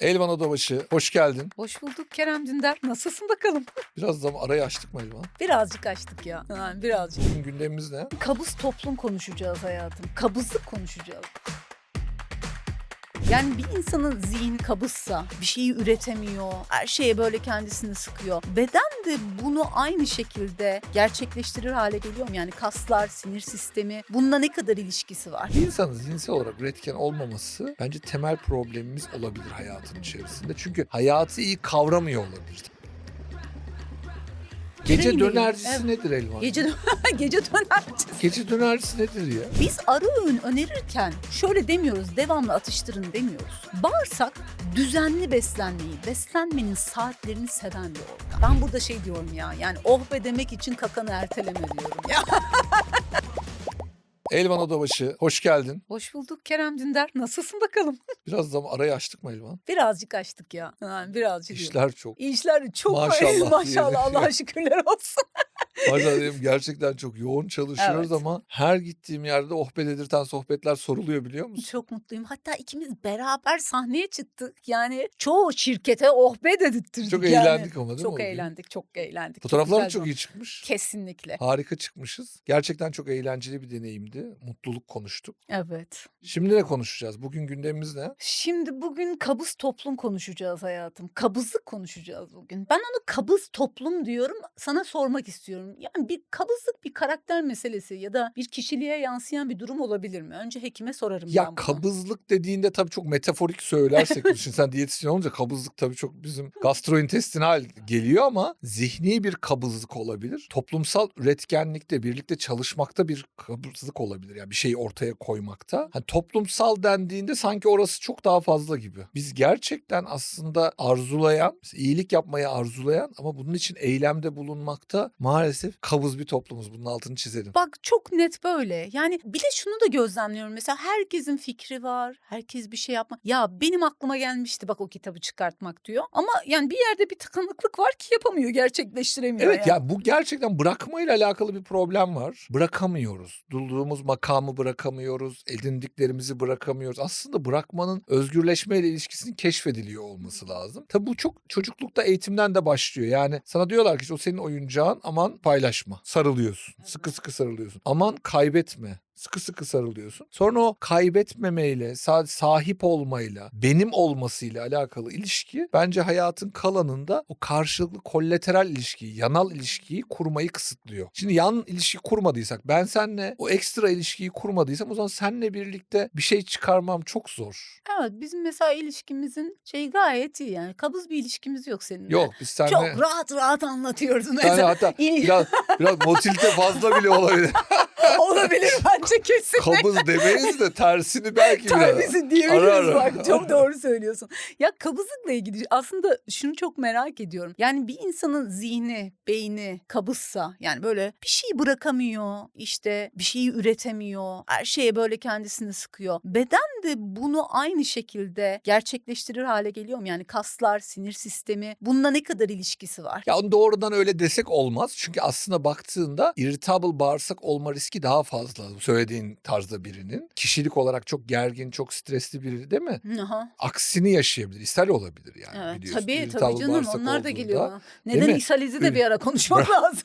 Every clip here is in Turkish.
Elvan Odabaşı, hoş geldin. Hoş bulduk Kerem Dündar. Nasılsın bakalım? Biraz da arayı açtık mı Elvan? Birazcık açtık ya. Yani birazcık. Bugün gündemimiz ne? Kabız toplum konuşacağız hayatım. Kabızlık konuşacağız. Yani bir insanın zihni kabızsa, bir şeyi üretemiyor, her şeye böyle kendisini sıkıyor. Beden de bunu aynı şekilde gerçekleştirir hale geliyor mu? Yani kaslar, sinir sistemi, bununla ne kadar ilişkisi var? Bir insanın zihinsel olarak üretken olmaması bence temel problemimiz olabilir hayatın içerisinde. Çünkü hayatı iyi kavramıyor olabilir. Gece mi? dönercisi Evet. nedir Elvan? Gece, gece dönercisi. Gece dönercisi nedir ya? Biz ara öğün önerirken şöyle demiyoruz, devamlı atıştırın demiyoruz. Bağırsak düzenli beslenmeyi, beslenmenin saatlerini seven bir organ. Ben burada şey diyorum ya, yani oh be demek için kakanı erteleme diyorum ya. Elvan Odabaşı, hoş geldin. Hoş bulduk Kerem Dündar. Nasılsın bakalım? Biraz da arayı açtık mı Elvan? Birazcık açtık ya. Yani birazcık. İşler çok. İşler çok Maşallah maşallah. Allah'a şükürler olsun. Bazen diyelim gerçekten çok yoğun çalışıyoruz Evet. ama her gittiğim yerde oh be dedirten sohbetler soruluyor biliyor musun? Çok mutluyum. Hatta ikimiz beraber sahneye çıktık. Yani çoğu şirkete oh be dedirttirdik Çok yani. eğlendik ama değil mi Çok gün? eğlendik, çok eğlendik. Fotoğraflar güzel çok zaman. iyi çıkmış. Kesinlikle. Harika çıkmışız. Gerçekten çok eğlenceli bir deneyimdi. Mutluluk konuştuk. Evet. Şimdi ne konuşacağız? Bugün gündemimiz ne? Şimdi bugün kabız toplum konuşacağız hayatım. Kabızlık konuşacağız bugün. Ben onu kabız toplum diyorum. Sana sormak istiyorum. Yani bir kabızlık bir karakter meselesi ya da bir kişiliğe yansıyan bir durum olabilir mi? Önce hekime sorarım Ya ben bunu. kabızlık dediğinde tabii çok metaforik söylersek düşün. Sen diyetisyen olunca kabızlık tabii çok bizim gastrointestinal geliyor ama zihni bir kabızlık olabilir. Toplumsal üretkenlikte birlikte çalışmakta bir kabızlık olabilir. Yani bir şeyi ortaya koymakta. Hani toplumsal dendiğinde sanki orası çok daha fazla gibi. Biz gerçekten aslında arzulayan, iyilik yapmayı arzulayan ama bunun için eylemde bulunmakta maalesef kabız bir toplumuz. Bunun altını çizelim. Bak çok net böyle. Yani bir de şunu da gözlemliyorum. Mesela herkesin fikri var. Herkes bir şey yapma. Ya benim aklıma gelmişti bak o kitabı çıkartmak diyor. Ama yani bir yerde bir tıkanıklık var ki yapamıyor, gerçekleştiremiyor. Evet ya bu gerçekten bırakmayla alakalı bir problem var. Bırakamıyoruz. Durduğumuz makamı bırakamıyoruz. Edindiklerimizi bırakamıyoruz. Aslında bırakmanın özgürleşmeyle ilişkisinin keşfediliyor olması lazım. Tabii bu çok çocuklukta eğitimden de başlıyor. Yani sana diyorlar ki o senin oyuncağın aman paylaşma. Sarılıyorsun. Sıkı sıkı sarılıyorsun. Aman kaybetme. Sıkı sıkı sarılıyorsun. Sonra o kaybetmemeyle, sahip olmayla, benim olmasıyla alakalı ilişki bence hayatın kalanında o karşılıklı kollateral ilişkiyi, yanal ilişkiyi kurmayı kısıtlıyor. Şimdi yan ilişki kurmadıysak, ben seninle o ekstra ilişkiyi kurmadıysam o zaman seninle birlikte bir şey çıkarmam çok zor. Evet bizim mesela ilişkimizin şey gayet iyi yani. Kabız bir ilişkimiz yok seninle. Yok biz seninle... Çok rahat rahat anlatıyoruz Yani mesela. hatta İyi. biraz, biraz motilite fazla bile olabilir. Olabilir bence kesin. Kabız demeyiz de tersini belki biraz. Tabii diyebiliriz Ara ara. bak çok doğru söylüyorsun. Ya kabızlıkla ilgili aslında şunu çok merak ediyorum. Yani bir insanın zihni, beyni kabızsa yani böyle bir şey bırakamıyor, işte bir şeyi üretemiyor, her şeye böyle kendisini sıkıyor. Beden de bunu aynı şekilde gerçekleştirir hale geliyor mu? Yani kaslar, sinir sistemi bununla ne kadar ilişkisi var? Ya doğrudan öyle desek olmaz. Çünkü aslında baktığında irritable bağırsak olma riski daha fazla söylediğin tarzda birinin. Kişilik olarak çok gergin, çok stresli biri değil mi? Aha. Aksini yaşayabilir. İshal olabilir yani Evet, biliyorsun. tabii tabii canım onlar da geliyor. Neden mi? ishalizi de bir ara konuşmak lazım.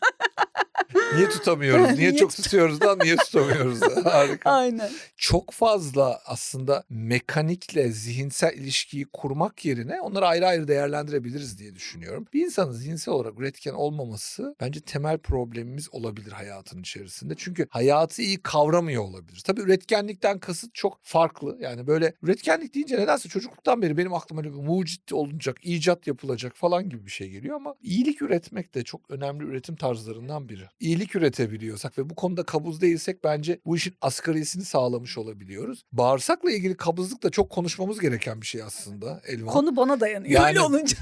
Niye tutamıyoruz? Niye, Niye çok tut- tutuyoruz da niye tutamıyoruz da? Harika. Aynen. Çok fazla aslında mekanikle zihinsel ilişkiyi kurmak yerine onları ayrı ayrı değerlendirebiliriz diye düşünüyorum. Bir insanın zihinsel olarak üretken olmaması bence temel problemimiz olabilir hayatın içerisinde. Çünkü hayatı iyi kavramıyor olabilir. Tabii üretkenlikten kasıt çok farklı. Yani böyle üretkenlik deyince nedense çocukluktan beri benim aklıma öyle bir mucit olunacak, icat yapılacak falan gibi bir şey geliyor ama iyilik üretmek de çok önemli üretim tarzlarından biri. İyilik üretebiliyorsak ve bu konuda kabuz değilsek bence bu işin asgarisini sağlamış olabiliyoruz. Bağırsakla ilgili kabızlık da çok konuşmamız gereken bir şey aslında Elvan. Konu bana dayanıyor. Yani- Öyle olunca.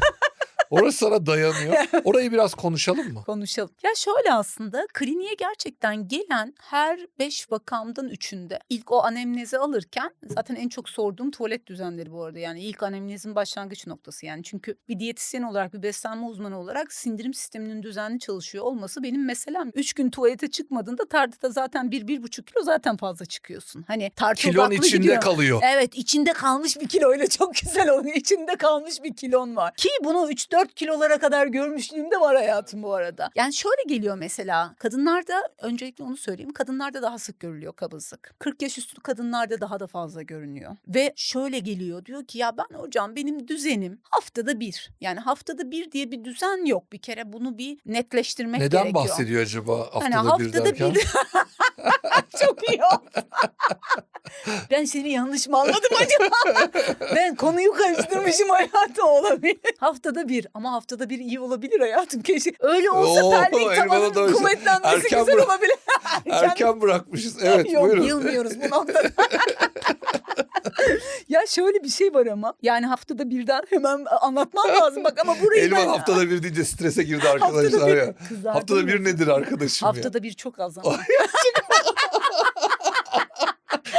Orası sana dayanıyor. Orayı biraz konuşalım mı? Konuşalım. Ya şöyle aslında kliniğe gerçekten gelen her 5 vakamdan 3'ünde ilk o anemnezi alırken zaten en çok sorduğum tuvalet düzenleri bu arada. Yani ilk anemnezin başlangıç noktası yani. Çünkü bir diyetisyen olarak bir beslenme uzmanı olarak sindirim sisteminin düzenli çalışıyor olması benim meselem. 3 gün tuvalete çıkmadığında tartıda zaten 1-1,5 kilo zaten fazla çıkıyorsun. Hani tartı Kilon içinde gidiyor. kalıyor. Evet içinde kalmış bir kiloyla çok güzel oluyor. İçinde kalmış bir kilon var. Ki bunu 3-4 kilolara kadar görmüşlüğüm de var hayatım bu arada. Yani şöyle geliyor mesela kadınlarda öncelikle onu söyleyeyim. Kadınlarda daha sık görülüyor kabızlık. 40 yaş üstü kadınlarda daha da fazla görünüyor. Ve şöyle geliyor diyor ki ya ben hocam benim düzenim haftada bir. Yani haftada bir diye bir düzen yok. Bir kere bunu bir netleştirmek Neden gerekiyor. bahsediyor acaba haftada, Hani bir haftada derken? bir Çok iyi oldu. ben seni yanlış mı anladım acaba? ben konuyu karıştırmışım hayatım olabilir. Haftada bir ama haftada bir iyi olabilir hayatım keşke. Öyle olsa Oo, pelvik elbette tabanın doğru. kuvvetlenmesi Erken güzel bırak- olabilir. Erken bırakmışız. Evet Yok buyurun. yılmıyoruz bu noktada. ya şöyle bir şey var ama yani haftada birden hemen anlatmam lazım bak ama burayı Elvan ben... haftada bir deyince strese girdi arkadaşlar ya. Haftada bir nedir arkadaşım ya? Haftada bir çok az ama.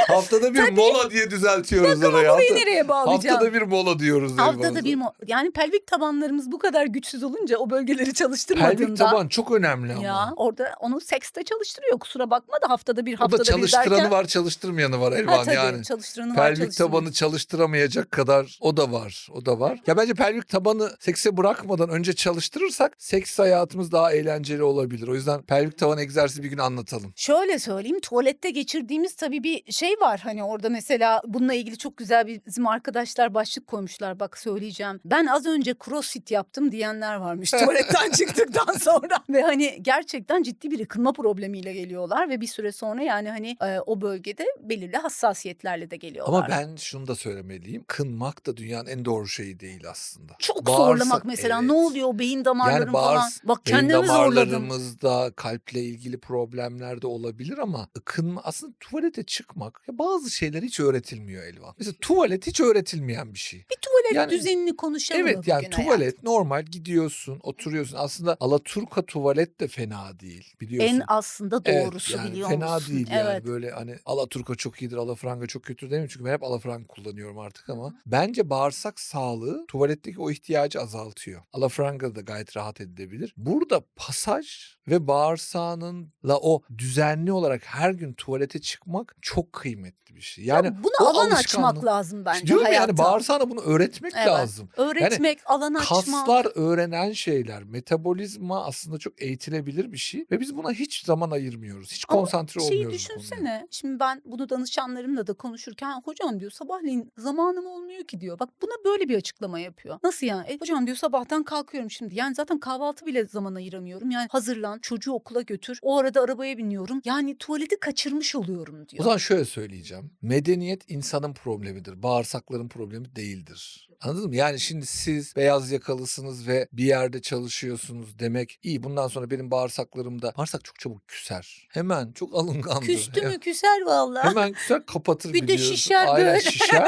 Haftada bir mola diye düzeltiyoruz orayı. Burayı Hafta- nereye bağlayacağım? Haftada bir mola diyoruz. Haftada bir mo- yani pelvik tabanlarımız bu kadar güçsüz olunca o bölgeleri çalıştırmadığında Pelvik taban çok önemli ama. ya orada onu sekste çalıştırıyor kusura bakma da haftada bir o haftada da çalıştıranı bir derken var çalıştırmayanı var ha, Elvan tabii, yani. çalıştıranı var Pelvik tabanı çalıştıramayacak kadar o da var. O da var. Ya bence pelvik tabanı sekse bırakmadan önce çalıştırırsak seks hayatımız daha eğlenceli olabilir. O yüzden pelvik taban egzersizi bir gün anlatalım. Şöyle söyleyeyim tuvalette geçirdiğimiz tabii bir şey var hani orada mesela bununla ilgili çok güzel bir bizim arkadaşlar başlık koymuşlar bak söyleyeceğim. Ben az önce crossfit yaptım diyenler varmış tuvaletten çıktıktan sonra ve hani gerçekten ciddi bir ıkınma problemiyle geliyorlar ve bir süre sonra yani hani e, o bölgede belirli hassasiyetlerle de geliyorlar. Ama ben şunu da söylemeliyim. Kınmak da dünyanın en doğru şeyi değil aslında. çok Bağırsak- zorlamak mesela ne evet. oluyor o beyin damarlarım bağırs- falan. Bak Beyin kendimi zorladım. damarlarımızda kalple ilgili problemler de olabilir ama ıkınma aslında tuvalete çıkmak ya bazı şeyler hiç öğretilmiyor Elvan. Mesela tuvalet hiç öğretilmeyen bir şey. Bir tuvalet Yani- düzenini konuşalım Evet yani bugün hayatım? tuvalet normal gidiyorsun oturuyorsun. Aslında Alaturka tuvalet de fena değil biliyorsun. En aslında Evet, doğrusu yani biliyor fena musun? değil yani evet. böyle hani Alaturka çok iyidir Alafranga çok kötüdür demiyorum çünkü ben hep Alafranga kullanıyorum artık ama bence bağırsak sağlığı tuvaletteki o ihtiyacı azaltıyor. Alafranga da gayet rahat edilebilir. Burada pasaj ve bağırsağınınla o düzenli olarak her gün tuvalete çıkmak çok kıymetli bir şey. Yani Ya buna o alan açmak lazım bence Diyorum ya, hayatta. yani bağırsağına bunu öğretmek Evet. lazım. Öğretmek, alan açmak. Kaslar öğrenen şeyler. Metabolizma aslında çok eğitilebilir bir şey ve biz buna hiç zaman ayırmıyoruz. Hiç Ama konsantre Şeyi olmuyoruz konuya. düşünsene. Şimdi ben bunu danışanlarımla da konuşurken hocam diyor sabahleyin zamanım olmuyor ki diyor. Bak buna böyle bir açıklama yapıyor. Nasıl yani? E, hocam diyor sabahtan kalkıyorum şimdi. Yani zaten kahvaltı bile zaman ayıramıyorum. Yani hazırlan çocuğu okula götür. O arada arabaya biniyorum. Yani tuvaleti kaçırmış oluyorum diyor. O zaman şöyle söyleyeceğim. Medeniyet insanın problemidir. Bağırsakların problemi değildir. Anladın mı? Yani şimdi siz beyaz yakalısınız ve bir yerde çalışıyorsunuz demek iyi. Bundan sonra benim bağırsaklarımda bağırsak çok çabuk küser. Hemen çok alıngandır. Küstü mü küser vallahi. Hemen küser kapatır bir de biliyorsun. şişer Aynen böyle. şişer.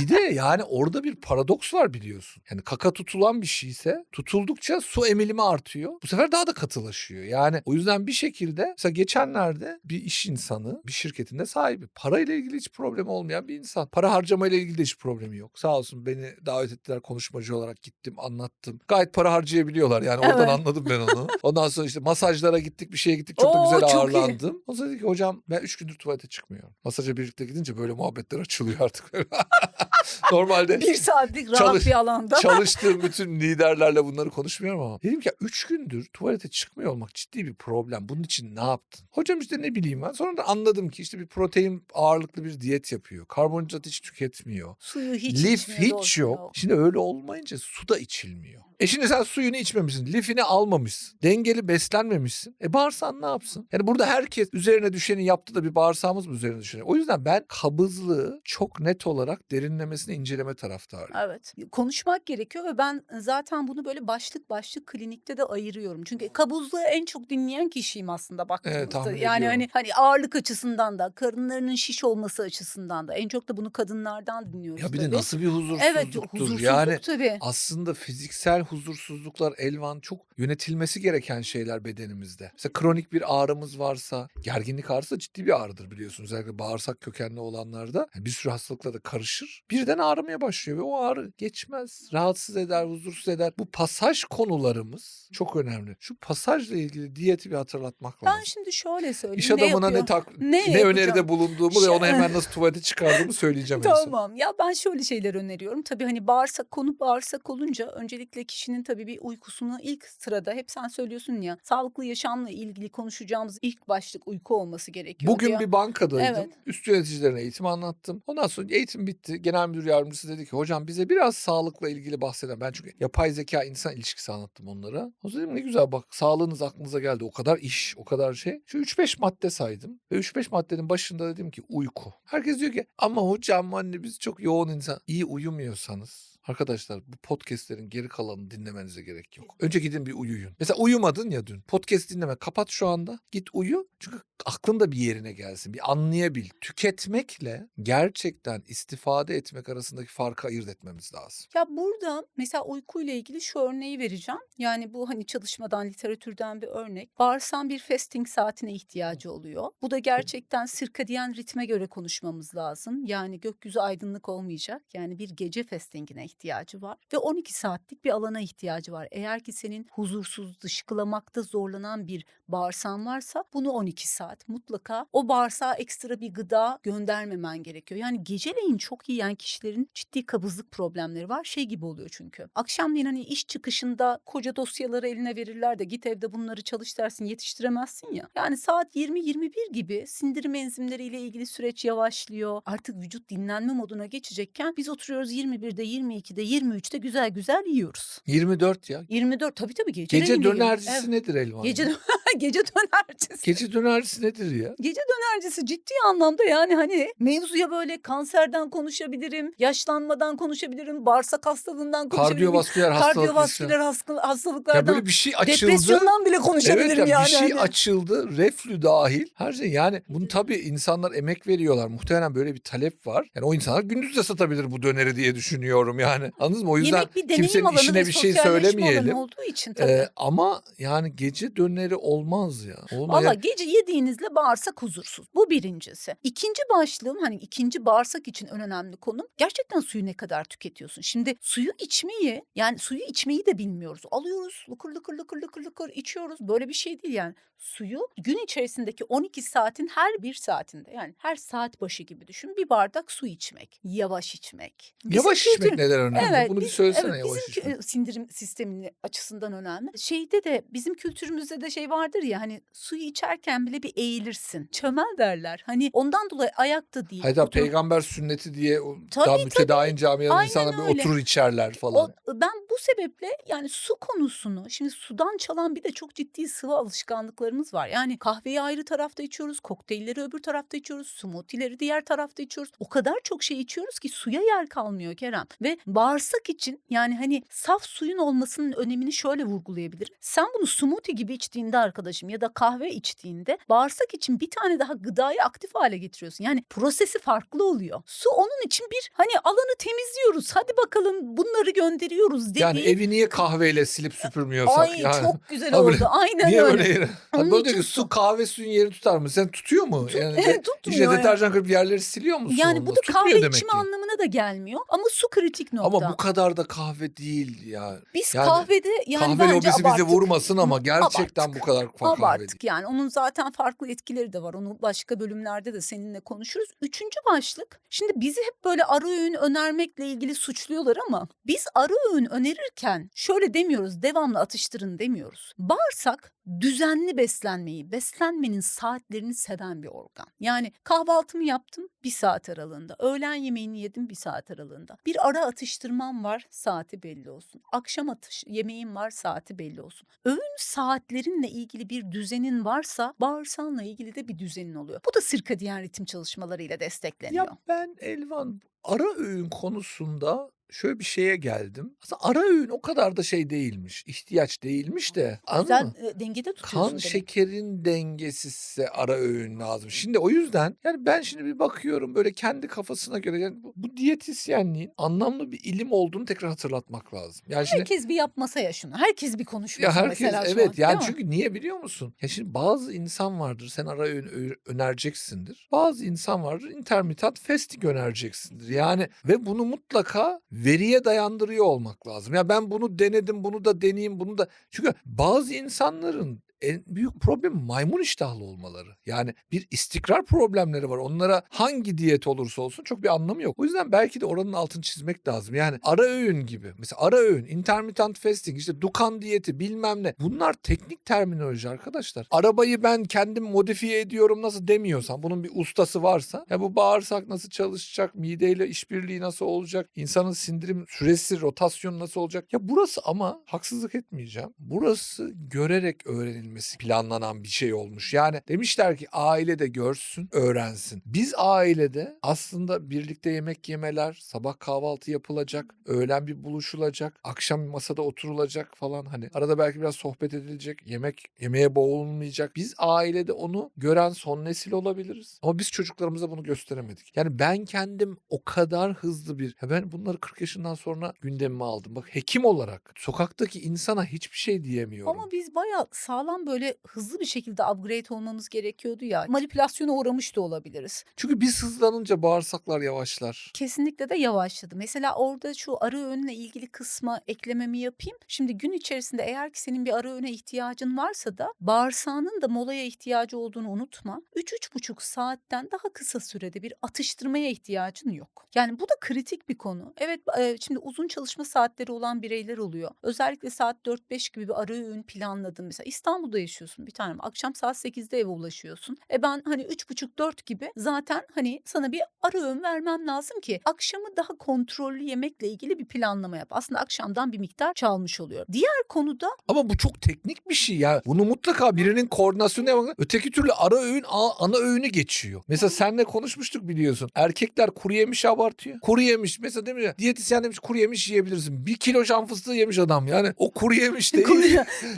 Bir de yani orada bir paradoks var biliyorsun. Yani kaka tutulan bir şeyse tutuldukça su emilimi artıyor. Bu sefer daha da katılaşıyor. Yani o yüzden bir şekilde mesela geçenlerde bir iş insanı bir şirketinde sahibi. Parayla ilgili hiç problemi olmayan bir insan. Para harcamayla ilgili de hiç problemi yok. Sağ olsun beni davet ettiler konuşmacı olarak gittim anlattım. Gayet para harcayabiliyorlar yani oradan Evet. anladım ben onu. Ondan sonra işte masajlara gittik bir şeye gittik çok da Oo, güzel çok iyi. ağırlandım. O zaman dedi ki hocam ben üç gündür tuvalete çıkmıyorum. Masaja birlikte gidince böyle muhabbetler açılıyor artık. Normalde bir saatlik rahat Çalış- bir alanda. çalıştığım bütün liderlerle bunları konuşmuyorum ama. Dedim ki üç gündür tuvalete çıkmıyor olmak ciddi bir problem. Bunun için ne yaptın? Hocam işte ne bileyim ben. Sonra da anladım ki işte bir protein ağırlıklı bir diyet yapıyor. Karbonhidrat hiç tüketmiyor. Suyu hiç Lif hiç doğru. yok. Şimdi öyle olmayınca su da içilmiyor. E şimdi sen suyunu içmemişsin. Lifini almamışsın. Dengeli beslenmemişsin. E bağırsan ne yapsın? Yani burada herkes üzerine düşeni yaptı da bir bağırsağımız mı üzerine düşeni? O yüzden ben kabızlığı çok net olarak derinlemesine inceleme taraftarıyım. Evet. Konuşmak gerekiyor ve ben zaten bunu böyle başlık başlık klinikte de ayırıyorum. Çünkü kabuzluğu en çok dinleyen kişiyim aslında baktığımızda. tahmin yani ediyorum. hani hani ağırlık açısından da, karınlarının şiş olması açısından da en çok da bunu kadınlardan dinliyoruz Ya bir de tabii. nasıl bir Evet, huzursuzluktur. huzursuzluk yani tabii. aslında fiziksel huzursuzluklar, Elvan çok yönetilmesi gereken şeyler bedenimizde. Mesela kronik bir ağrımız varsa, gerginlik ağrısı ciddi bir ağrıdır biliyorsunuz. Özellikle bağırsak kökenli olanlarda yani bir sürü hastalıkla da karışır. Birden ağrımaya başlıyor ve o ağrı geçmez. Rahatsız eder, huzursuz eder. Bu pasaj konularımız çok önemli. Şu pasajla ilgili diyeti bir hatırlatmak Ben lazım. şimdi şöyle söyleyeyim. İş ne adamına ne, yapıyor? tak, Ne ne, yapacağım? öneride bulunduğumu ve onu hemen nasıl tuvalete çıkardığımı söyleyeceğim. Tamam. Ya ben şöyle şeyler öneriyorum. Tabii hani bağırsak konu bağırsak olunca öncelikle kişinin tabii bir uykusunu ilk sırada hep sen söylüyorsun ya sağlıklı yaşamla ilgili konuşacağımız ilk başlık uyku olması gerekiyor. Bugün diyor. bir bankadaydım. Evet. Üst yöneticilerine eğitim anlattım. Ondan sonra eğitim bitti. Genel müdür yardımcısı dedi ki hocam bize biraz sağlıkla ilgili bahseden. Ben çünkü yapay zeka insan ilişkisi anlattım onlara. O dedim ne güzel bak sağlığınız aklınıza geldi. O kadar iş, o kadar şey. Şu 3-5 madde saydım. Ve 3-5 maddenin başında dedim ki uyku. Herkes diyor ki ama hocam anne biz çok yoğun insan. İyi uyumuyorsanız Arkadaşlar bu podcastlerin geri kalanını dinlemenize gerek yok. Önce gidin bir uyuyun. Mesela uyumadın ya dün. Podcast dinleme. Kapat şu anda. Git uyu. Çünkü aklın da bir yerine gelsin. Bir anlayabil. Tüketmekle gerçekten istifade etmek arasındaki farkı ayırt etmemiz lazım. Ya burada mesela uykuyla ilgili şu örneği vereceğim. Yani bu hani çalışmadan, literatürden bir örnek. Bağırsağın bir fasting saatine ihtiyacı oluyor. Bu da gerçekten sirkadiyen ritme göre konuşmamız lazım. Yani gökyüzü aydınlık olmayacak. Yani bir gece fastingine ihtiyacı var. Ve 12 saatlik bir alana ihtiyacı var. Eğer ki senin huzursuz, dışkılamakta zorlanan bir bağırsağın varsa bunu 12 saat mutlaka o bağırsağa ekstra bir gıda göndermemen gerekiyor. Yani geceleyin çok yiyen kişilerin ciddi kabızlık problemleri var. Şey gibi oluyor çünkü. Akşamleyin hani iş çıkışında koca dosyaları eline verirler de git evde bunları çalış dersin yetiştiremezsin ya. Yani saat 20-21 gibi sindirim enzimleriyle ilgili süreç yavaşlıyor. Artık vücut dinlenme moduna geçecekken biz oturuyoruz 21'de 22'de 23'te güzel güzel yiyoruz. 24 ya. 24 tabii tabii gece Gece dönercisi Evet. nedir Elvan? Gece? gece dönercisi. Gece dönercisi nedir ya? Gece dönercisi ciddi anlamda yani hani mevzuya böyle kanserden konuşabilirim, yaşlanmadan konuşabilirim, bağırsak hastalığından konuşabilirim. Kardiyovaskuler hastalık Kardiyovaskuler hastalık- Ya hastalıklardan, böyle bir şey açıldı. depresyondan bile Evet konuşabilirim ya yani. bir şey hani. açıldı. Reflü dahil. Her şey yani bunu tabii insanlar emek veriyorlar. Muhtemelen böyle bir talep var. Yani o insanlar gündüz de satabilir bu döneri diye düşünüyorum yani. Anladınız mı? O yüzden kimsenin işine bir şey söylemeyelim. olduğu için tabii. Ee, ama yani gece döneri olmaz ya. Olmaz. Valla gece yediğinizle bağırsak huzursuz. Bu birincisi. İkinci başlığım hani ikinci bağırsak için en önemli konum gerçekten suyu ne kadar tüketiyorsun? Şimdi suyu içmeyi yani suyu içmeyi de bilmiyoruz. Alıyoruz lıkır lıkır lıkır lıkır lıkır içiyoruz. Böyle bir şey değil yani. Suyu gün içerisindeki 12 saatin her bir saatinde yani her saat başı gibi düşün bir bardak su içmek. Yavaş içmek. Bizim Yavaş kültür- içmek neden önemli? Bunu bir biz- söylesene evet, yavaş bizim kü- içmek. sindirim sistemi açısından önemli. Şeyde de bizim kültürümüzde de şey vardır ya hani suyu içerken bile bir eğilirsin. Çömel derler. Hani ondan dolayı ayakta değil. Hayda oturup- peygamber sünneti diye o Tabii, daha tabii. mütedayin camiada insanlar öyle. oturur içerler O, falan. ben bu sebeple yani su konusunu şimdi sudan çalan bir de çok ciddi sıvı alışkanlıklarımız var. Yani kahveyi ayrı tarafta içiyoruz, kokteylleri öbür tarafta içiyoruz, smoothie'leri diğer tarafta içiyoruz. O kadar çok şey içiyoruz ki suya yer kalmıyor Kerem. Ve bağırsak için yani hani saf suyun olmasının önemini şöyle vurgulayabilirim. Sen bunu smoothie gibi içtiğinde arkadaşım ya da kahve içtiğinde bağırsak için bir tane daha gıdayı aktif hale getiriyorsun. Yani prosesi farklı oluyor. Su onun için bir hani alanı temizliyoruz. Hadi bakalım bunları gönderiyoruz dediği. Yani evi niye kahveyle silip süpürmüyorsak Ay yani. çok güzel oldu. Aynen Niye öyle. öyle Onun için su kahve suyun yerini tutar mı? Sen tutuyor mu? Yani de, Tutmuyor işte yani. deterjan kırıp yerleri siliyor musun? Yani bu da kahve içme anlamına da gelmiyor. Ama su kritik nokta. Ama bu kadar da kahve değil ya. Biz yani kahvede yani kahve bence lobisi bizi abarttık. vurmasın ama gerçekten abarttık. bu kadar fa- kahve değil. Abarttık yani. Onun zaten farklı etkileri de var. Onu başka bölümlerde de seninle konuşuruz. Üçüncü başlık. Şimdi bizi hep böyle ara öğün önermekle ilgili suçluyorlar ama biz ara öğün önerirken şöyle demiyoruz. Devamlı atıştırın demiyoruz. Bağırsak düzenli beslenmeyi, beslenmenin saatlerini seven bir organ. Yani kahvaltımı yaptım bir saat aralığında. Öğlen yemeğini yedim bir saat aralığında. Bir ara atıştırmam var saati belli olsun. Akşam atış yemeğim var saati belli olsun. Öğün saatlerinle ilgili bir düzenin varsa bağırsağınla ilgili de bir düzenin oluyor. Bu da sirkadiyen ritim çalışmalarıyla destekleniyor. Ya ben Elvan ara öğün konusunda şöyle bir şeye geldim. Aslında ara öğün o kadar da şey değilmiş. ihtiyaç değilmiş de. Güzel mı? e, dengede tutuyorsun. Kan demek. şekerin dengesizse ara öğün lazım. Şimdi o yüzden yani ben şimdi bir bakıyorum böyle kendi kafasına göre yani bu, bu diyetisyenliğin anlamlı bir ilim olduğunu tekrar hatırlatmak lazım. Yani şimdi Herkes bir yapmasa ya şunu. Herkes bir konuşmasın ya herkes mesela şu evet an, yani değil mi? çünkü niye biliyor musun? Ya şimdi bazı insan vardır sen ara öğün önereceksindir. Bazı insan vardır intermittent fasting önereceksindir. Yani ve bunu mutlaka veriye dayandırıyor olmak lazım. Ya ben bunu denedim bunu da deneyeyim bunu da. Çünkü bazı insanların en büyük problem maymun iştahlı olmaları. Yani bir istikrar problemleri var. Onlara hangi diyet olursa olsun çok bir anlamı yok. O yüzden belki de oranın altını çizmek lazım. Yani ara öğün gibi. Mesela ara öğün, intermittent fasting, işte Dukan diyeti bilmem ne. Bunlar teknik terminoloji arkadaşlar. Arabayı ben kendim modifiye ediyorum nasıl demiyorsan bunun bir ustası varsa ya bu bağırsak nasıl çalışacak, mideyle işbirliği nasıl olacak, insanın sindirim süresi, rotasyonu nasıl olacak? Ya burası ama haksızlık etmeyeceğim. Burası görerek öğrenilmesi planlanan bir şey olmuş. Yani demişler ki aile de görsün, öğrensin. Biz ailede aslında birlikte yemek yemeler, sabah kahvaltı yapılacak, öğlen bir buluşulacak, akşam masada oturulacak falan hani arada belki biraz sohbet edilecek, yemek yemeğe boğulmayacak. Biz ailede onu gören son nesil olabiliriz. Ama biz çocuklarımıza bunu gösteremedik. Yani ben kendim o kadar hızlı bir ben bunları 40 yaşından sonra gündemime aldım. Bak hekim olarak sokaktaki insana hiçbir şey diyemiyorum. Ama biz bayağı sağlam böyle hızlı bir şekilde upgrade olmamız gerekiyordu ya. Manipülasyona uğramış da olabiliriz. Çünkü biz hızlanınca bağırsaklar yavaşlar. Kesinlikle de yavaşladı. Mesela orada şu ara öğünle ilgili kısma eklememi yapayım. Şimdi gün içerisinde eğer ki senin bir ara öğüne ihtiyacın varsa da bağırsağının da molaya ihtiyacı olduğunu unutma. 3-3,5 saatten daha kısa sürede bir atıştırmaya ihtiyacın yok. Yani bu da kritik bir konu. Evet e, şimdi uzun çalışma saatleri olan bireyler oluyor. Özellikle saat 4-5 gibi bir ara öğün planladın. Mesela İstanbul'da yaşıyorsun bir tanem. Akşam saat 8'de eve ulaşıyorsun. E ben hani 3,5-4 gibi zaten hani sana bir ara öğün vermem lazım ki akşamı daha kontrollü yemekle ilgili bir planlama yap. Aslında akşamdan bir miktar çalmış oluyor. Diğer konuda Ama bu çok teknik bir şey ya. Bunu mutlaka birinin koordinasyonu yapmak. Öteki türlü ara öğün ana öğünü geçiyor. Mesela seninle konuşmuştuk biliyorsun. Erkekler kuru yemiş abartıyor. Kuru yemiş. Mesela demiş ya diyetisyen demiş kuru yemiş yiyebilirsin. Bir kilo şan fıstığı yemiş adam. Yani o kuru yemiş değil.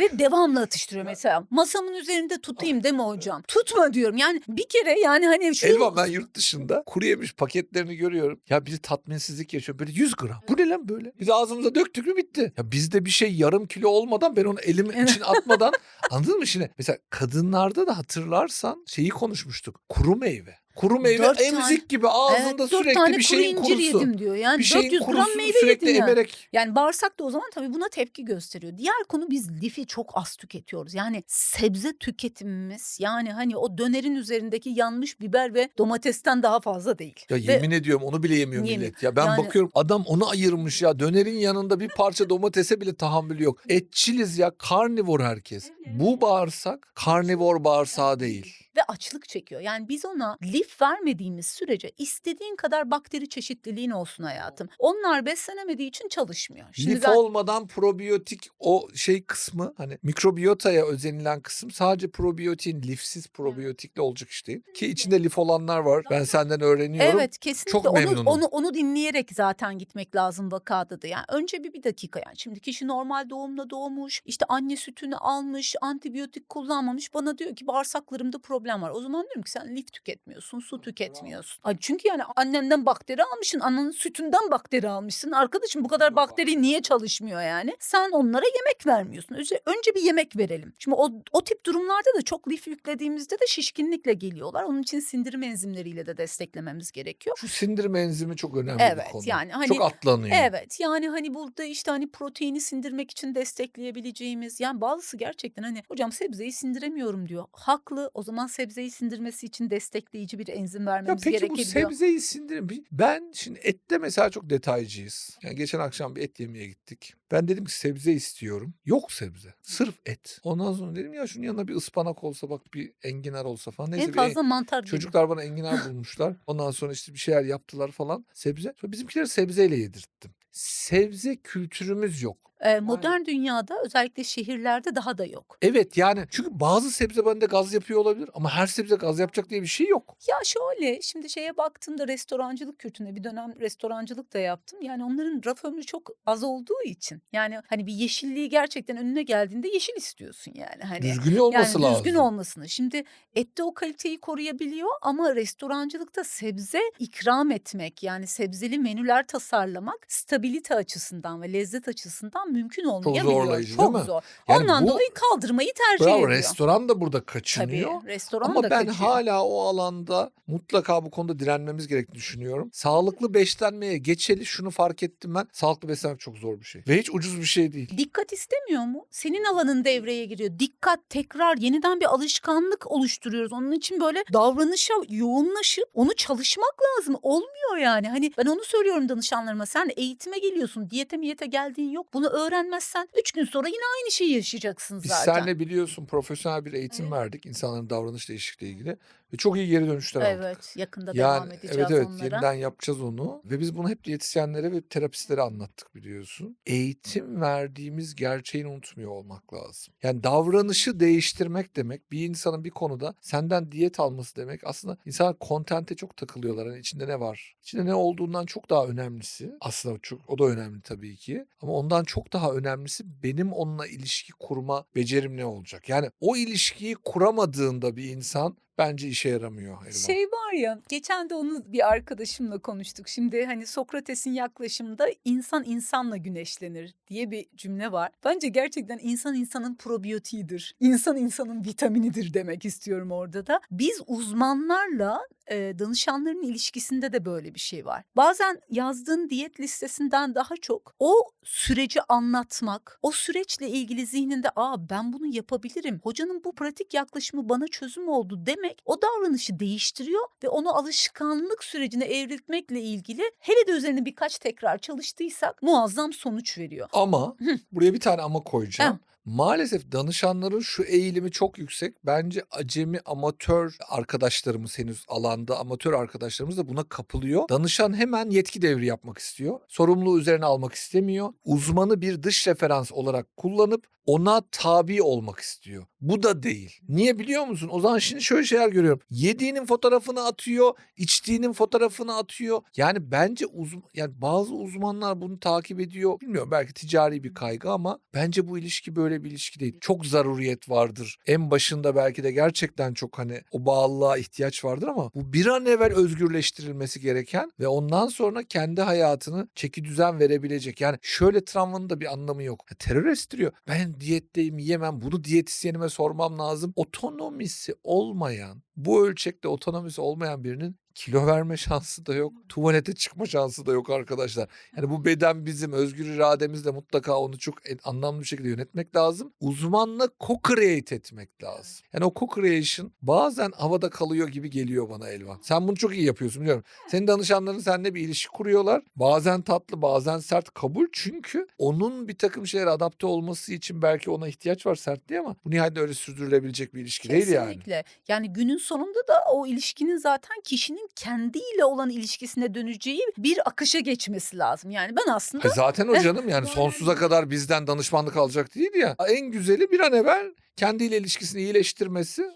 Ve devamlı atıştırıyor mesela. Masamın üzerinde tutayım deme hocam. Tutma diyorum. Yani bir kere yani hani şu Elvan ben yurt dışında kuru yemiş paketlerini görüyorum. Ya biri tatminsizlik yaşıyor. Böyle 100 gram. Bu ne lan böyle? Biz ağzımıza döktük mü bitti. Ya bizde bir şey yarım kilo olmadan ben onu elimin Evet. içine atmadan anladın mı şimdi? Mesela kadınlarda da hatırlarsan şeyi konuşmuştuk. Kuru meyve. Kuru meyve Dört emzik tane- gibi ağzında Evet, dört sürekli tane bir kuru şeyin incir kurusu. yedim diyor. Yani bir şeyin 400 gram kurusu meyve sürekli yedin yani. emerek. Yani bağırsak da o zaman tabii buna tepki gösteriyor. Diğer konu biz lifi çok az tüketiyoruz. Yani sebze tüketimimiz yani hani o dönerin üzerindeki yanmış biber ve domatesten daha fazla değil. Ya Ve yemin ediyorum onu bile yemiyor Yemiyor. millet. Ya ben Yani- bakıyorum adam onu ayırmış ya. Dönerin yanında bir parça domatese bile tahammülü yok. Etçiliz ya karnivor herkes. Bu bağırsak karnivor bağırsağı değil. Ve açlık çekiyor. Yani biz ona lif vermediğimiz sürece istediğin kadar bakteri çeşitliliğin olsun hayatım. Onlar beslenemediği için çalışmıyor. Şimdi Lif ben- olmadan probiyotik o şey kısmı hani mikrobiyotaya özenilen kısım sadece probiyotin lifsiz probiyotikle olacak iş değil. Ki içinde lif olanlar var. Ben senden öğreniyorum. Evet kesinlikle Çok onu, memnunum. onu onu dinleyerek zaten gitmek lazım vakada da. Yani önce bir bir dakika yani şimdi kişi normal doğumla doğmuş işte anne sütünü almış antibiyotik kullanmamış bana diyor ki bağırsaklarımda problem var. O zaman diyorum ki sen lif tüketmiyorsun su tüketmiyorsun. Ay çünkü yani annenden bakteri almışsın ananın sütünden bakteri almışsın. Arkadaşım bu kadar bakteri niye çalışmıyor yani? Sen onlara yemek vermiyorsun. Önce, önce bir yemek verelim. Şimdi o, o tip durumlarda da çok lif yüklediğimizde de şişkinlikle geliyorlar. Onun için sindirim enzimleriyle de desteklememiz gerekiyor. Şu sindirim enzimi çok önemli Evet, bir konu. yani hani- çok atlanıyor. Evet yani hani burada işte hani proteini sindirmek için destekleyebileceğimiz yani bazısı gerçekten hani hocam sebzeyi sindiremiyorum diyor. Haklı o zaman sebzeyi sindirmesi için destekleyici bir enzim Ya vermemiz peki bu gerekebiliyor. sebzeyi sindirim. Ben şimdi ette mesela çok detaycıyız. Yani geçen akşam bir et yemeye gittik. Ben dedim ki sebze istiyorum. Yok sebze. Sırf et. Ondan sonra dedim ya şunun yanına bir ıspanak olsa bak bir enginar olsa falan. Neyse en bir fazla mantar gibi. Çocuklar bana enginar bulmuşlar. Ondan sonra işte bir şeyler yaptılar falan. Sebze. Sonra bizimkileri sebzeyle yedirttim. Sebze kültürümüz yok. E, modern dünyada özellikle şehirlerde daha da yok. Evet yani çünkü bazı sebze bende gaz yapıyor olabilir ama her sebze gaz yapacak diye bir şey yok. Ya şöyle şimdi şeye baktığımda restorancılık kültürüne bir dönem restorancılık da yaptım. Yani onların raf ömrü çok az olduğu için. Yani hani bir yeşilliği gerçekten önüne geldiğinde yeşil istiyorsun yani. Hani Düzgün olması yani lazım. düzgün olmasını. Şimdi ette o kaliteyi koruyabiliyor ama restorancılıkta sebze ikram etmek yani sebzeli menüler tasarlamak stabilite açısından ve lezzet açısından mümkün olmayabiliyor. zorlayıcı, Çok değil mi? zor. Yani Ondan bu- dolayı kaldırmayı tercih Bravo ediyor. restoran da burada kaçınıyor. Tabii restoran Ama da ben kaçıyor. hala o alanda mutlaka bu konuda direnmemiz gerektiğini düşünüyorum. Sağlıklı beslenmeye geçeli şunu fark ettim ben. Sağlıklı beslenmek çok zor bir şey. Ve hiç ucuz bir şey değil. Dikkat istemiyor mu? Senin alanın devreye giriyor. Dikkat tekrar yeniden bir alışkanlık oluşturuyoruz. Onun için böyle davranışa yoğunlaşıp onu çalışmak lazım. Olmuyor yani. Hani ben onu söylüyorum danışanlarıma. Sen eğitime geliyorsun. Diyete miyete geldiğin yok. Bunu öğrenmezsen 3 gün sonra yine aynı şeyi yaşayacaksın Biz zaten. seninle biliyorsun profesyonel bir eğitim Evet. verdik insanların davranış değişikliğiyle ilgili ve çok iyi geri dönüşler aldık. Evet, yakında Yani devam edeceğiz evet evet onlara. yeniden yapacağız onu ve biz bunu hep diyetisyenlere ve terapistlere anlattık biliyorsun. Eğitim verdiğimiz gerçeğini unutmuyor olmak lazım. Yani davranışı değiştirmek demek bir insanın bir konuda senden diyet alması demek aslında insanlar kontente çok takılıyorlar. Hani içinde ne var? İçinde ne olduğundan çok daha önemlisi aslında çok o da önemli tabii ki ama ondan çok daha önemlisi benim onunla ilişki kurma becerim ne olacak? Yani o ilişkiyi kuramadığında bir insan bence işe yaramıyor. Elvan. Şey var ya geçen de onu bir arkadaşımla konuştuk. Şimdi hani Sokrates'in yaklaşımında insan insanla güneşlenir diye bir cümle var. Bence gerçekten insan insanın probiyotiğidir. İnsan insanın vitaminidir demek istiyorum orada da. Biz uzmanlarla e, danışanların ilişkisinde de böyle bir şey var. Bazen yazdığın diyet listesinden daha çok o süreci anlatmak, o süreçle ilgili zihninde aa ben bunu yapabilirim. Hocanın bu pratik yaklaşımı bana çözüm oldu demek o davranışı değiştiriyor ve onu alışkanlık sürecine evriltmekle ilgili hele de üzerine birkaç tekrar çalıştıysak muazzam sonuç veriyor. Ama buraya bir tane ama koyacağım. Maalesef danışanların şu eğilimi çok yüksek. Bence acemi amatör arkadaşlarımız henüz alanda amatör arkadaşlarımız da buna kapılıyor. Danışan hemen yetki devri yapmak istiyor. Sorumluluğu üzerine almak istemiyor. Uzmanı bir dış referans olarak kullanıp ona tabi olmak istiyor. Bu da değil. Niye biliyor musun? O zaman şimdi şöyle şeyler görüyorum. Yediğinin fotoğrafını atıyor, içtiğinin fotoğrafını atıyor. Yani bence uzman yani bazı uzmanlar bunu takip ediyor. Bilmiyorum belki ticari bir kaygı ama bence bu ilişki böyle bir ilişki değil. Çok zaruriyet vardır. En başında belki de gerçekten çok hani o bağlılığa ihtiyaç vardır ama bu bir an evvel özgürleştirilmesi gereken ve ondan sonra kendi hayatını çeki düzen verebilecek. Yani şöyle travmanın da bir anlamı yok. Ya terör estiriyor. Ben diyetteyim yiyemem. Bunu diyetisyenime sormam lazım. Otonomisi olmayan, bu ölçekte otonomisi olmayan birinin kilo verme şansı da yok. Tuvalete çıkma şansı da yok arkadaşlar. Yani bu beden bizim özgür irademizle mutlaka onu çok anlamlı bir şekilde yönetmek lazım. Uzmanla co-create etmek lazım. Yani o co-creation bazen havada kalıyor gibi geliyor bana Elvan. Sen bunu çok iyi yapıyorsun biliyorum. Senin danışanların seninle bir ilişki kuruyorlar. Bazen tatlı bazen sert kabul çünkü onun bir takım şeylere adapte olması için belki ona ihtiyaç var sertliğe ama bu nihayet öyle sürdürülebilecek bir ilişki değil yani. Kesinlikle. Yani günün sonunda da o ilişkinin zaten kişinin kendiyle olan ilişkisine döneceği bir akışa geçmesi lazım. Yani ben aslında Ha zaten o canım yani sonsuza kadar bizden danışmanlık alacak değil ya. En güzeli bir an evvel kendiyle ilişkisini iyileştirmesi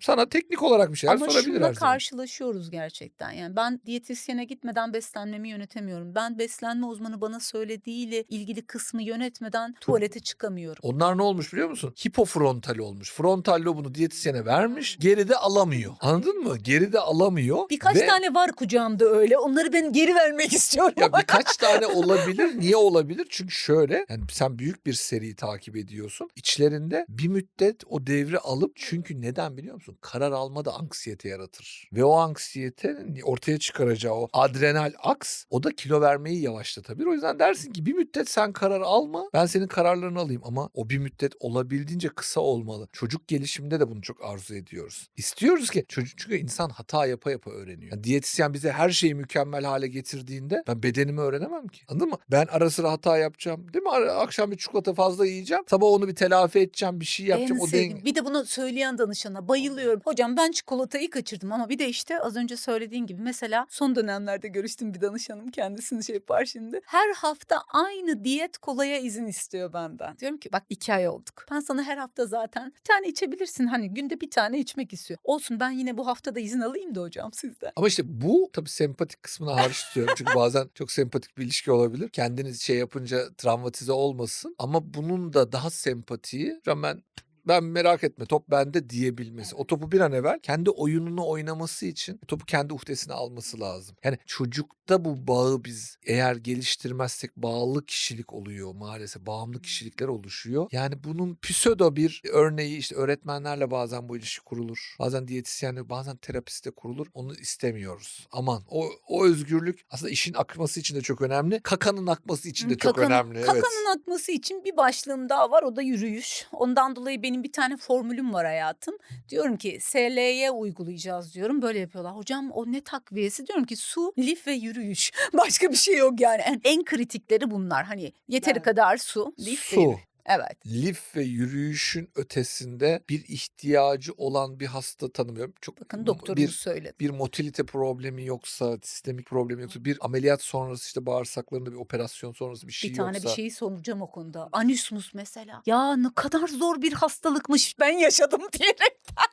sana teknik olarak bir şeyler Ama sorabilir her zaman. karşılaşıyoruz gerçekten. Yani ben diyetisyene gitmeden beslenmemi yönetemiyorum. Ben beslenme uzmanı bana söylediğiyle ilgili kısmı yönetmeden tuvalete çıkamıyorum. Onlar ne olmuş biliyor musun? Hipofrontal olmuş. Frontal lobunu diyetisyene vermiş. Geride alamıyor. Anladın mı? Geride alamıyor. Birkaç ve tane var kucağımda öyle. Onları ben geri vermek istiyorum. Ya birkaç tane olabilir. Niye olabilir? Çünkü şöyle yani sen büyük bir seriyi takip ediyorsun. İçlerinde bir müddet o devri alıp çünkü neden biliyor musun? Karar alma da anksiyete yaratır. Ve o anksiyetenin ortaya çıkaracağı o adrenal aks o da kilo vermeyi yavaşlatabilir. O yüzden dersin ki bir müddet sen karar alma. Ben senin kararlarını alayım ama o bir müddet olabildiğince kısa olmalı. Çocuk gelişiminde de bunu çok arzu ediyoruz. İstiyoruz ki çocuk çünkü insan hata yapa yapa öğreniyor. Yani diyetisyen bize her şeyi mükemmel hale getirdiğinde ben bedenimi öğrenemem ki. Anladın mı? Ben ara sıra hata yapacağım. Değil mi? Akşam bir çikolata fazla yiyeceğim. Sabah onu bir telafi edeceğim. Bir şey yapacağım. En o sevdiğim. denge. Bir de bunu söyleyen danışana bayılıyorum. Alıyorum. Hocam ben çikolatayı kaçırdım ama bir de işte az önce söylediğin gibi mesela son dönemlerde görüştüm bir danışanım kendisini şey yapar şimdi. Her hafta aynı diyet kolaya izin istiyor benden. Diyorum ki bak iki ay olduk. Ben sana her hafta zaten bir tane içebilirsin. Hani günde bir tane içmek istiyor. Olsun ben yine bu haftada izin alayım da hocam sizden. Ama işte bu tabii sempatik kısmına hariç tutuyorum. Çünkü bazen çok sempatik bir ilişki olabilir. Kendiniz şey yapınca travmatize olmasın. Ama bunun da daha sempatiyi hocam ben ben merak etme top bende diyebilmesi. O topu bir an evvel kendi oyununu oynaması için topu kendi uhdesine alması lazım. Yani çocukta bu bağı biz eğer geliştirmezsek bağlı kişilik oluyor maalesef. Bağımlı kişilikler oluşuyor. Yani bunun pseudo bir örneği işte öğretmenlerle bazen bu ilişki kurulur. Bazen diyetisyenle bazen terapiste kurulur. Onu istemiyoruz. Aman o, o özgürlük aslında işin akması için de çok önemli. Kakanın akması için de çok Kakanın- önemli. Evet. Kakanın atması için bir başlığım daha var o da yürüyüş. Ondan dolayı benim bir tane formülüm var hayatım. Diyorum ki SL'ye uygulayacağız diyorum. Böyle yapıyorlar. Hocam o ne takviyesi? Diyorum ki su, lif ve yürüyüş. Başka bir şey yok yani. En, en kritikleri bunlar. Hani yeteri Evet. kadar su, lif ve Su. yürüyüş. Evet. Lif ve yürüyüşün ötesinde bir ihtiyacı olan bir hasta tanımıyorum. Çok Bakın doktorumuz bir söyledi. bir motilite problemi yoksa, sistemik problemi yoksa, bir ameliyat sonrası işte bağırsaklarında bir operasyon sonrası bir şey bir tane yoksa. bir şeyi soracağım o konuda. Anüsmus mesela. Ya ne kadar zor bir hastalıkmış ben yaşadım diyerekten.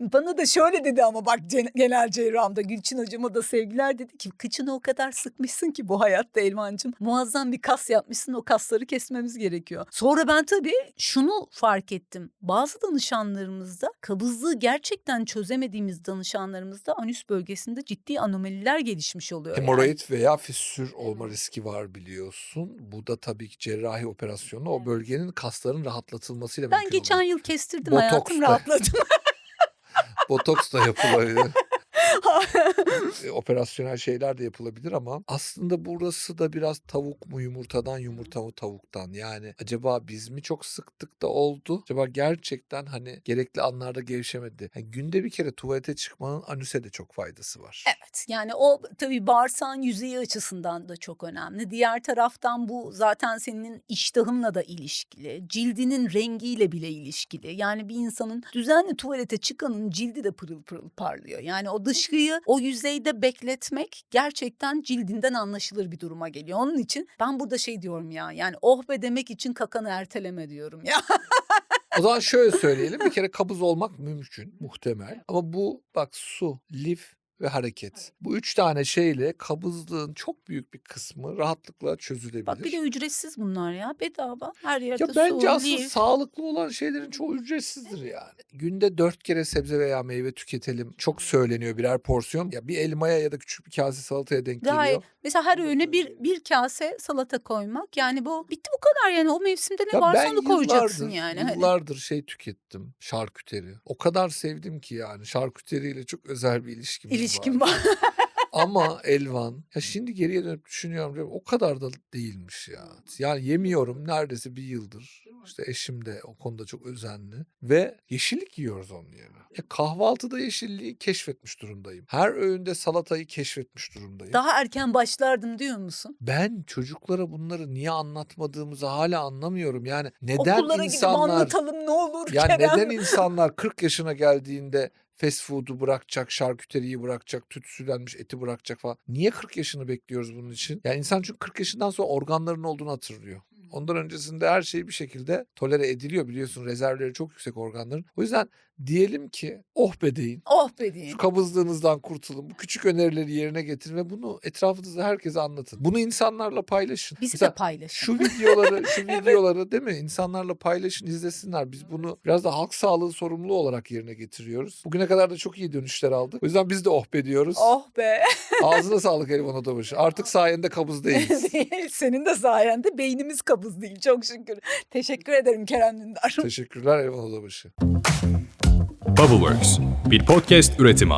Bana da şöyle dedi ama bak gen- genel cerrahımda Gülçin hocama da sevgiler dedi ki kıçını o kadar sıkmışsın ki bu hayatta Elvancığım. Muazzam bir kas yapmışsın o kasları kesmemiz gerekiyor. Sonra ben tabii şunu fark ettim. Bazı danışanlarımızda kabızlığı gerçekten çözemediğimiz danışanlarımızda anüs bölgesinde ciddi anomaliler gelişmiş oluyor. yani. Hemoroid veya fissür olma riski var biliyorsun. Bu da tabii ki cerrahi operasyonla o bölgenin kasların rahatlatılmasıyla Ben mümkün geçen oluyor. yıl kestirdim Botoks hayatım rahatladım. Botoks da yapılabilir. E, operasyonel şeyler de yapılabilir ama aslında burası da biraz tavuk mu yumurtadan yumurta mı tavuktan yani acaba biz mi çok sıktık da oldu acaba gerçekten hani gerekli anlarda gevşemedi hani günde bir kere tuvalete çıkmanın anüse de çok faydası var. Evet yani o tabii bağırsağın yüzeyi açısından da çok önemli. Diğer taraftan bu zaten senin iştahınla da ilişkili. Cildinin rengiyle bile ilişkili. Yani bir insanın düzenli tuvalete çıkanın cildi de pırıl pırıl parlıyor. Yani o dışkıyı o yüzeyde bekletmek gerçekten cildinden anlaşılır bir duruma geliyor. Onun için ben burada şey diyorum ya yani oh be demek için kakanı erteleme diyorum ya. O zaman şöyle söyleyelim bir kere kabız olmak mümkün muhtemel ama bu bak su, lif ve hareket. Bu üç tane şeyle kabızlığın çok büyük bir kısmı rahatlıkla çözülebilir. Bak bir de ücretsiz bunlar ya bedava her yerde Ya bence su, aslında lif. sağlıklı olan şeylerin çoğu ücretsizdir yani. Günde dört kere sebze veya meyve tüketelim. Çok söyleniyor birer porsiyon. Ya bir elmaya ya da küçük bir kase salataya denk Gayet. geliyor. Mesela her öğüne bir bir kase salata koymak yani bu bitti bu kadar yani o mevsimde ne Ya varsa ben onu koyacaksın yani. Hani. Yıllardır şey tükettim. Şarküteri. O kadar sevdim ki yani. Şarküteriyle çok özel bir ilişkimiz var. İlişkin var. Ama Elvan ya şimdi geriye dönüp düşünüyorum diyorum, o kadar da değilmiş ya. Yani yemiyorum neredeyse bir yıldır. İşte eşim de o konuda çok özenli ve yeşillik yiyoruz onun yerine. Ya kahvaltıda yeşilliği keşfetmiş durumdayım. Her öğünde salatayı keşfetmiş durumdayım. Daha erken başlardım diyor musun? Ben çocuklara bunları niye anlatmadığımızı hala anlamıyorum. Yani neden Okullara gidip insanlar anlatalım ne olur ya Kerem. neden insanlar 40 yaşına geldiğinde fast food'u bırakacak, şarküteriyi bırakacak, tütsülenmiş eti bırakacak falan. Niye 40 yaşını bekliyoruz bunun için? Yani insan çünkü 40 yaşından sonra organların olduğunu hatırlıyor. Ondan öncesinde her şey bir şekilde tolere ediliyor biliyorsun. Rezervleri çok yüksek organların. O yüzden diyelim ki oh be deyin. Oh be diyeyim. Şu kabızlığınızdan kurtulun. Bu küçük önerileri yerine getirin ve bunu etrafınızda herkese anlatın. Bunu insanlarla paylaşın. Bizi Mesela de paylaşın. şu videoları, şu videoları değil mi? İnsanlarla paylaşın, izlesinler. Biz bunu biraz da halk sağlığı sorumluluğu olarak yerine getiriyoruz. Bugüne kadar da çok iyi dönüşler aldık. O yüzden biz de oh be diyoruz. Oh be. Ağzına sağlık Elvan Odabaşı. Artık sayende kabız değiliz. Değil. Senin de sayende beynimiz kabız değil çok şükür. Teşekkür ederim Kerem Dündar. Teşekkürler Elvan Odabaşı. Bubbleworks bir podcast üretimi.